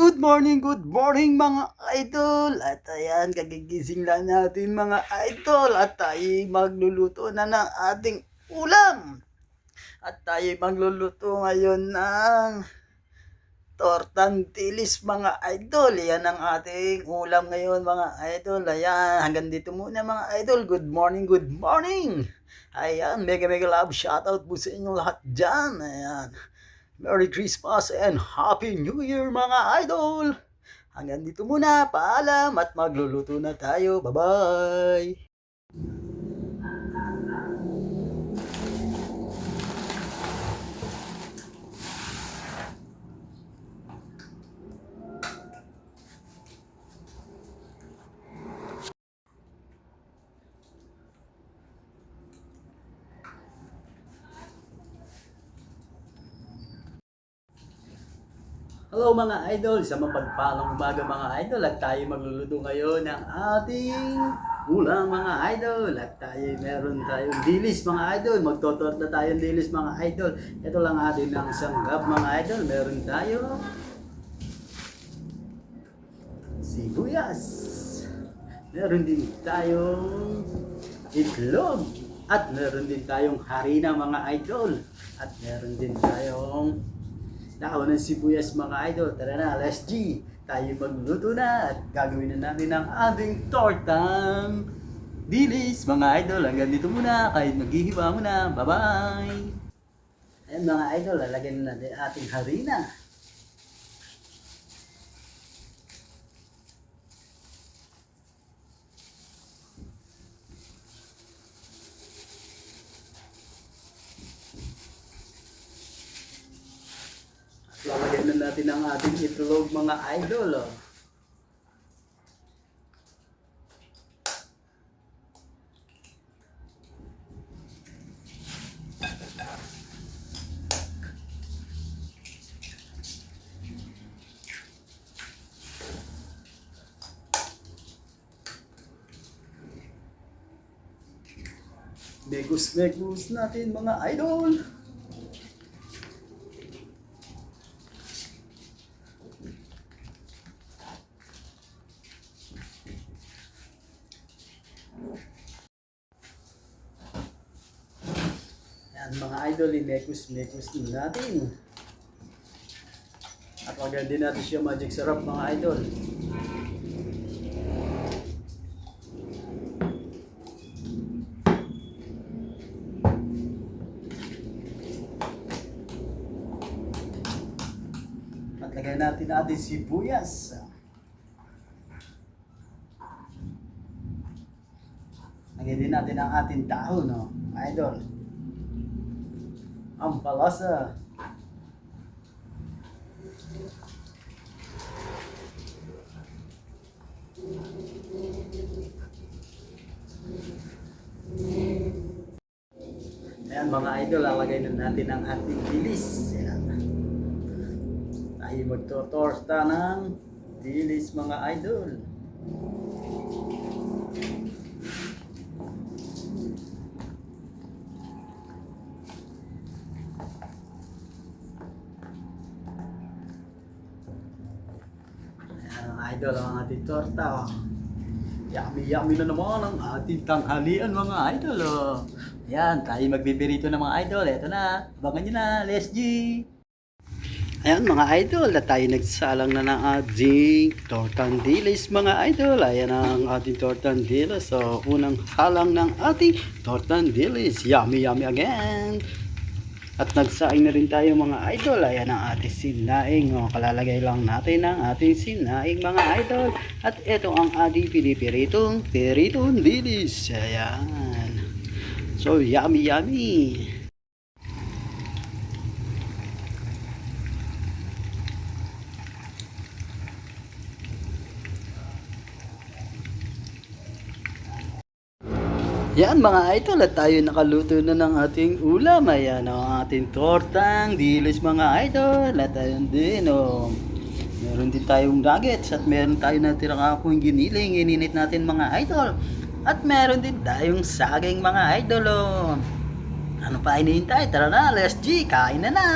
Good morning, good morning mga idol. At ayan, kagigising lang natin mga idol. At tayo magluluto na ng ating ulam. At tayo magluluto ngayon ng tortang tilis mga idol. Yan ang ating ulam ngayon mga idol. Ayan, hanggang dito muna mga idol. Good morning, good morning. Ayan, mega mega love shoutout po sa inyo lahat dyan. Ayan. Merry Christmas and Happy New Year mga idol! Hanggang dito muna, paalam at magluluto na tayo. Bye-bye! Hello mga idol, sa mapagpalang umaga mga idol at tayo magluluto ngayon ng ating ulam mga idol. At tayo meron tayong dilis mga idol, magtotorta tayong dilis mga idol. Ito lang atin ng sanggap mga idol, meron tayo sibuyas. Meron din tayong itlog. At meron din tayong harina mga idol. At meron din tayong Dahon ng sibuyas mga idol. Tara na, let's G. Tayo magluto na at gagawin na natin ang ating tortang dilis mga idol. Hanggang dito muna. Kahit maghihiwa muna. Bye-bye. Ayan mga idol, lalagyan na natin ating harina. Lalagyan na natin ang ating itlog mga idol. Oh. Megus-megus natin mga idol. Yan mga idol, inekus-mekus din natin. At wagad din natin siya magic sarap mga idol. At lagay natin natin sibuyas. Lagay din natin ang ating dahon, no? Idol. Ang palasa. Ayan mga idol, lalagay na natin ang ating dilis. Ayan. Tayo magtotorta ng dilis mga idol. Ayan ang idol, ang ating torta. Oh. Yummy, yummy na naman ang ating tanghalian mga idol. Oh. Ayan, tayo magbibirito ng mga idol. Ito na, abangan nyo na, let's G! Ayan mga idol, na tayo nagsalang na ng ating tortang dilis mga idol. Ayan ang ating tortang dilis. So, unang salang ng ating tortang dilis. Yummy, yummy again! At nagsaing na rin tayo mga idol. Ayan ang ating sinaing. O, kalalagay lang natin ang ating sinaing mga idol. At ito ang ating pinipiritong piritong dilis. Ayan. So, yummy, yummy. Yan mga idol at tayo nakaluto na ng ating ulam. Ayan o, ang ating tortang dilis mga idol. At ayun din o. Meron din tayong nuggets at meron tayo natirang akong giniling. Ininit natin mga idol. At meron din tayong saging mga idol o. Ano pa hinihintay? Tara na, let's G, kain na na!